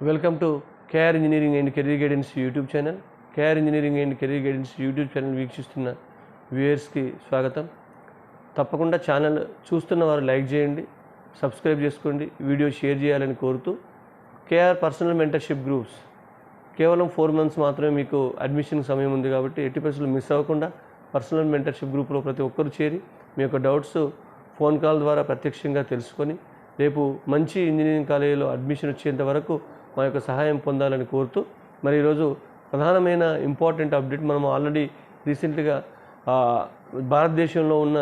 Welcome to KR engineering and career guidance YouTube channel KR engineering and career guidance YouTube channel వీక్షిస్తున్న వ్యూయర్స్కి స్వాగతం. తప్పకుండా channel చూస్తున్న వారు లైక్ చేయండి సబ్స్క్రైబ్ చేసుకోండి వీడియో షేర్ చేయాలని కోరుతూ కేఆర్ పర్సనల్ మెంటర్షిప్ గ్రూప్స్ కేవలం ఫోర్ మంత్స్ మాత్రమే మీకు అడ్మిషన్ సమయం ఉంది కాబట్టి ఎట్టి పరిస్థితులు మిస్ అవ్వకుండా పర్సనల్ మెంటర్షిప్ గ్రూప్లో ప్రతి ఒక్కరు చేరి మీ యొక్క డౌట్స్ ఫోన్ కాల్ ద్వారా ప్రత్యక్షంగా తెలుసుకొని రేపు మంచి ఇంజనీరింగ్ కాలేజీలో అడ్మిషన్ వచ్చేంత వరకు మా యొక్క సహాయం పొందాలని కోరుతూ మరి ఈరోజు ప్రధానమైన ఇంపార్టెంట్ అప్డేట్ మనం ఆల్రెడీ రీసెంట్గా భారతదేశంలో ఉన్న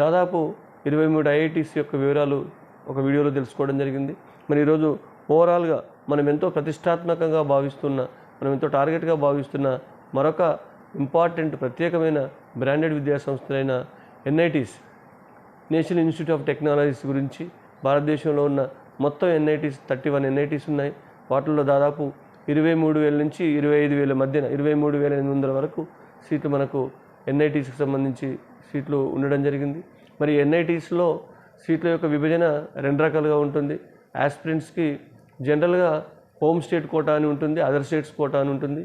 దాదాపు ఇరవై మూడు ఐఐటీస్ యొక్క వివరాలు ఒక వీడియోలో తెలుసుకోవడం జరిగింది. మరి ఈరోజు ఓవరాల్గా మనం ఎంతో ప్రతిష్టాత్మకంగా భావిస్తున్న మనం ఎంతో టార్గెట్గా భావిస్తున్న మరొక ఇంపార్టెంట్ ప్రత్యేకమైన బ్రాండెడ్ విద్యా సంస్థలైన NITs national institute of technologies గురించి భారతదేశంలో ఉన్న మొత్తం ఎన్ఐటీస్ థర్టీ వన్ ఎన్ఐటీస్ ఉన్నాయి. వాటిల్లో దాదాపు ఇరవై మూడు వేల నుంచి ఇరవై ఐదు వేల మధ్యన ఇరవై మూడు వేల ఎనిమిది వందల వరకు సీట్లు మనకు ఎన్ఐటీస్కి సంబంధించి సీట్లు ఉండడం జరిగింది. మరి ఎన్ఐటీస్లో సీట్ల యొక్క విభజన రెండు రకాలుగా ఉంటుంది. ఆస్పిరెంట్స్కి జనరల్గా హోమ్ స్టేట్ కోటా అని ఉంటుంది అదర్ స్టేట్స్ కోటా అని ఉంటుంది.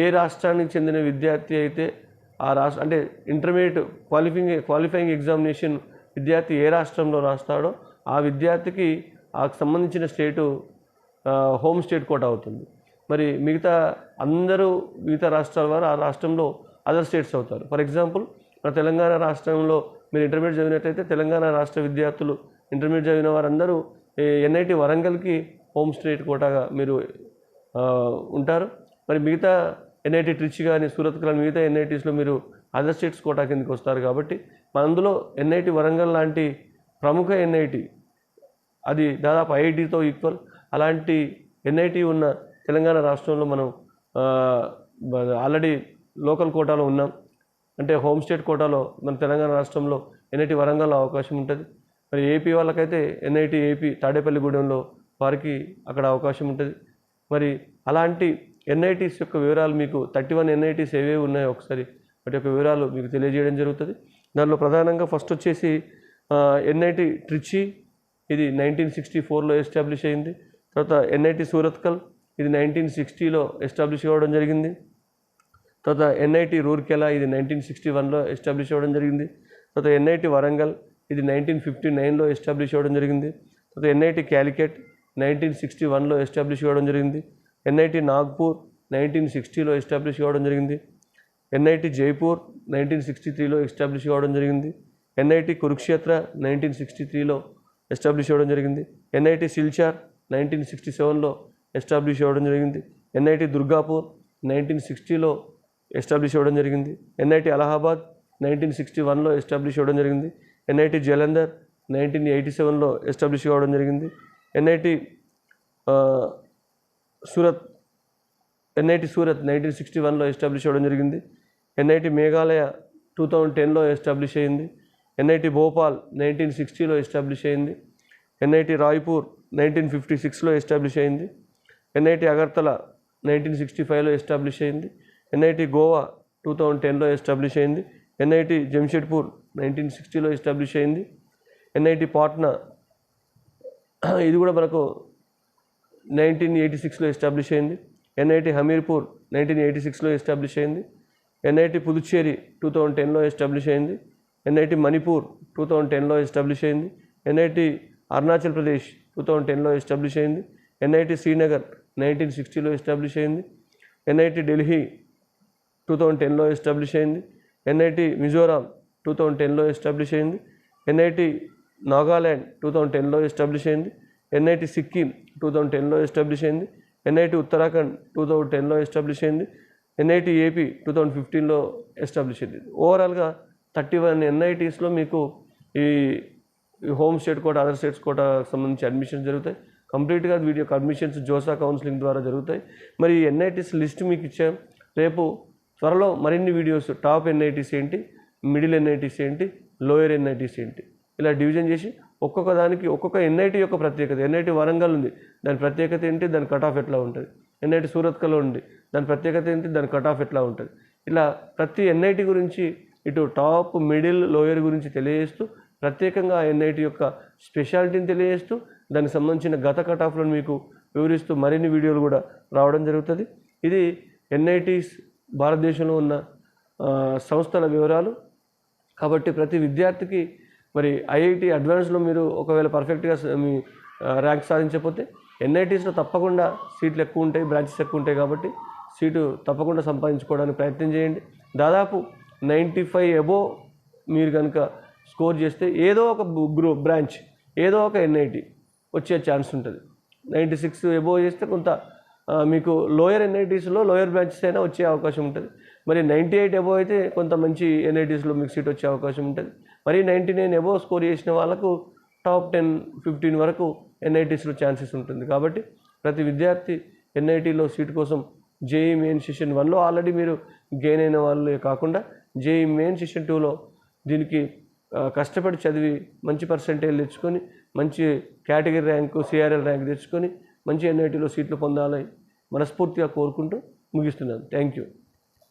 ఏ రాష్ట్రానికి చెందిన విద్యార్థి అయితే ఆ రాష్ట్ర అంటే ఇంటర్మీడియట్ క్వాలిఫింగ్ క్వాలిఫైయింగ్ ఎగ్జామినేషన్ విద్యార్థి ఏ రాష్ట్రంలో రాస్తాడో ఆ విద్యార్థికి ఆ సంబంధించిన స్టేటు హోమ్ స్టేట్ కోట అవుతుంది. మరి మిగతా అందరూ మిగతా రాష్ట్రాల వారు ఆ రాష్ట్రంలో అదర్ స్టేట్స్ అవుతారు. ఫర్ ఎగ్జాంపుల్ మన తెలంగాణ రాష్ట్రంలో మీరు ఇంటర్మీడియట్ చదివినట్లయితే తెలంగాణ రాష్ట్ర విద్యార్థులు ఇంటర్మీడియట్ చదివిన వారందరూ ఎన్ఐటి వరంగల్కి హోమ్ స్టేట్ కోటాగా మీరు ఉంటారు. మరి మిగతా ఎన్ఐటి ట్రిచ్ కానీ సూరత్ కానీ మిగతా ఎన్ఐటీస్లో మీరు అదర్ స్టేట్స్ కోటా కిందకి వస్తారు కాబట్టి మన అందులో ఎన్ఐటి వరంగల్ లాంటి ప్రముఖ ఎన్ఐటి అది దాదాపు ఐఐటితో ఈక్వల్. అలాంటి ఎన్ఐటి ఉన్న తెలంగాణ రాష్ట్రంలో మనం ఆల్రెడీ లోకల్ కోటాలో ఉన్నాం. అంటే హోమ్ స్టేట్ కోటాలో మన తెలంగాణ రాష్ట్రంలో ఎన్ఐటి వరంగల్లో అవకాశం ఉంటుంది. మరి ఏపీ వాళ్ళకైతే ఎన్ఐటి ఏపీ తాడేపల్లిగూడెంలో వారికి అక్కడ అవకాశం ఉంటుంది. మరి అలాంటి ఎన్ఐటీస్ యొక్క వివరాలు మీకు థర్టీ వన్ ఎన్ఐటీస్ ఏవేవి ఉన్నాయో ఒకసారి వాటి యొక్క వివరాలు మీకు తెలియజేయడం జరుగుతుంది. దానిలో ప్రధానంగా ఫస్ట్ వచ్చేసి ఎన్ఐటి ట్రిచి. ఇది నైన్టీన్ సిక్స్టీ ఫోర్లో ఎస్టాబ్లిష్ అయింది. తర్వాత ఎన్ఐటి సూరత్కల్ ఇది నైన్టీన్ సిక్స్టీలో ఎస్టాబ్లిష్ అవ్వడం జరిగింది. తర్వాత ఎన్ఐటి రూర్కెలా ఇది నైన్టీన్ సిక్స్టీ వన్లో ఎస్టాబ్లిష్ అవ్వడం జరిగింది. తర్వాత ఎన్ఐటి వరంగల్ ఇది నైన్టీన్ ఫిఫ్టీ నైన్లో ఎస్టాబ్లిష్ అవ్వడం జరిగింది. తర్వాత ఎన్ఐటి క్యాలికెట్ నైన్టీన్ సిక్స్టీ వన్లో ఎస్టాబ్లిష్ అవ్వడం జరిగింది. ఎన్ఐటి నాగ్పూర్ నైన్టీన్ సిక్స్టీలో ఎస్టాబ్లిష్ అవ్వడం జరిగింది. ఎన్ఐటి జైపూర్ నైన్టీన్ సిక్స్టీ త్రీలో ఎస్టాబ్లిష్ అవ్వడం జరిగింది. ఎన్ఐటి కురుక్షేత్ర నైన్టీన్ సిక్స్టీ త్రీలో ఎస్టాబ్లిష్ అవ్వడం జరిగింది. ఎన్ఐటి సిల్చార్ నైన్టీన్ సిక్స్టీ సెవెన్లో ఎస్టాబ్లిష్ అవ్వడం జరిగింది. ఎన్ఐటి దుర్గాపూర్ నైన్టీన్ సిక్స్టీలో ఎస్టాబ్లిష్ అవ్వడం జరిగింది. ఎన్ఐటి అలహాబాద్ నైన్టీన్ సిక్స్టీ వన్లో ఎస్టాబ్లిష్ అవ్వడం జరిగింది. ఎన్ఐటి జలంధర్ నైన్టీన్ ఎయిటీ సెవెన్లో ఎస్టాబ్లిష్ అవ్వడం జరిగింది. NIT Surat NIT Surat nineteen sixty వన్లో ఎస్టాబ్లిష్ అవ్వడం జరిగింది. ఎన్ఐటి మేఘాలయ టూ థౌజండ్ టెన్లో ఎస్టాబ్లిష్ అయింది ఎన్ఐటి భోపాల్ నైన్టీన్ సిక్స్టీలో ఎస్టాబ్లిష్ అయింది ఎన్ఐటి రాయ్పూర్ నైన్టీన్ ఫిఫ్టీ సిక్స్లో ఎస్టాబ్లిష్ అయింది. ఎన్ఐటి అగర్తల నైన్టీన్ సిక్స్టీ ఫైవ్లో ఎస్టాబ్లిష్ అయింది. ఎన్ఐటి గోవా టూ థౌజండ్ టెన్లో ఎస్టాబ్లిష్ అయింది. ఎన్ఐటి జంషెడ్పూర్ నైన్టీన్ సిక్స్టీలో ఎస్టాబ్లిష్ అయింది. ఎన్ఐటి పాట్నా ఇది కూడా మనకు నైన్టీన్ ఎయిటీ సిక్స్లో ఎస్టాబ్లిష్ అయింది. ఎన్ఐటి హమీర్పూర్ నైన్టీన్ ఎయిటీ సిక్స్లో ఎస్టాబ్లిష్ అయింది. ఎన్ఐటి పుదుచ్చేరి టూ థౌజండ్ టెన్లో ఎస్టాబ్లిష్ అయింది. ఎన్ఐటి మణిపూర్ టూ థౌజండ్ టెన్లో ఎస్టాబ్లిష్ అయింది. NIT Arunachal Pradesh two thousand టెన్లో ఎస్టాబ్లిష్ అయింది. ఎన్ఐటి శ్రీనగర్ నైన్టీన్ సిక్స్టీలో ఎస్టాబ్లిష్ అయింది. ఎన్ఐటి ఢిల్లీ టూ థౌజండ్ టెన్లో ఎస్టాబ్లిష్ అయింది. ఎన్ఐటి మిజోరాం టూ థౌజండ్ టెన్లో ఎస్టాబ్లిష్ అయింది. ఎన్ఐటి నాగాల్యాండ్ టూ థౌజండ్ టెన్లో ఎస్టాబ్లిష్ అయింది. ఎన్ఐటి సిక్కిం టూ థౌజండ్ టెన్లో ఎస్టాబ్లిష్ అయింది. ఎన్ఐటి ఉత్తరాఖండ్ టూ థౌజండ్ టెన్లో ఎస్టాబ్లిష్ అయింది. ఎన్ఐటి ఏపీ టూ థౌజండ్ ఫిఫ్టీన్లో ఎస్టాబ్లిష్ అయింది. ఓవరాల్గా థర్టీ వన్ ఎన్ఐటీస్లో మీకు ఈ ఈ home state quota other states quota సంబంధించి అడ్మిషన్స్ జరుగుతాయి. కంప్లీట్గా వీటి యొక్క అడ్మిషన్స్ జోసా కౌన్సిలింగ్ ద్వారా జరుగుతాయి. మరి ఎన్ఐటీస్ లిస్ట్ మీకు ఇచ్చాం. రేపు త్వరలో మరిన్ని వీడియోస్ టాప్ ఎన్ఐటీస్ ఏంటి మిడిల్ ఎన్ఐటీస్ ఏంటి లోయర్ ఎన్ఐటీస్ ఏంటి ఇలా డివిజన్ చేసి ఒక్కొక్క దానికి ఒక్కొక్క ఎన్ఐటి యొక్క ప్రత్యేకత. ఎన్ఐటి వరంగల్ ఉంది. దాని ప్రత్యేకత ఏంటి దాని కట్ ఆఫ్ ఎట్లా ఉంటుంది. ఎన్ఐటి సూరత్కలో ఉంది. దాని ప్రత్యేకత ఏంటి దాని కట్ ఆఫ్ ఎట్లా ఉంటుంది. ఇలా ప్రతి ఎన్ఐటి గురించి ఇటు టాప్ మిడిల్ లోయర్ గురించి తెలియజేస్తూ ప్రత్యేకంగా ఎన్ఐటి యొక్క స్పెషాలిటీని తెలియజేస్తూ దానికి సంబంధించిన గత కట్ ఆఫ్లను మీకు వివరిస్తూ మరిన్ని వీడియోలు కూడా రావడం జరుగుతుంది. ఇది ఎన్ఐటీస్ భారతదేశంలో ఉన్న సంస్థల వివరాలు. కాబట్టి ప్రతి విద్యార్థికి మరి ఐఐటి అడ్వాన్స్లో మీరు ఒకవేళ పర్ఫెక్ట్గా మీ ర్యాంక్ సాధించకపోతే ఎన్ఐటీస్లో తప్పకుండా సీట్లు ఎక్కువ ఉంటాయి బ్రాంచెస్ ఎక్కువ ఉంటాయి కాబట్టి సీటు తప్పకుండా సంపాదించుకోవడానికి ప్రయత్నం చేయండి. దాదాపు నైంటీ ఫైవ్ అబోవ్ మీరు కనుక స్కోర్ చేస్తే ఏదో ఒక గ్రూప్ బ్రాంచ్ ఏదో ఒక ఎన్ఐటి వచ్చే ఛాన్స్ ఉంటుంది. నైంటీ సిక్స్ ఎబోవ్ చేస్తే కొంత మీకు లోయర్ ఎన్ఐటీస్లో లోయర్ బ్రాంచెస్ అయినా వచ్చే అవకాశం ఉంటుంది. మరి నైంటీ ఎయిట్ ఎబో అయితే కొంత మంచి ఎన్ఐటీస్లో మీకు సీట్ వచ్చే అవకాశం ఉంటుంది. మరి నైంటీ నైన్ ఎబో స్కోర్ చేసిన వాళ్ళకు టాప్ టెన్ ఫిఫ్టీన్ వరకు ఎన్ఐటీస్లో ఛాన్సెస్ ఉంటుంది. కాబట్టి ప్రతి విద్యార్థి ఎన్ఐటీలో సీట్ కోసం జేఈ మెయిన్ సెషన్ వన్లో ఆల్రెడీ మీరు గెయిన్ అయిన వాళ్ళే కాకుండా జేఈ మెయిన్ సెషన్ టూలో దీనికి కష్టపడి చదివి మంచి పర్సంటేజ్ తెచ్చుకొని మంచి కేటగిరీ ర్యాంకు సిఆర్ఎల్ ర్యాంక్ తెచ్చుకొని మంచి ఎన్ఐటీలో సీట్లు పొందాలని మనస్ఫూర్తిగా కోరుకుంటూ ముగిస్తున్నాను. Thank you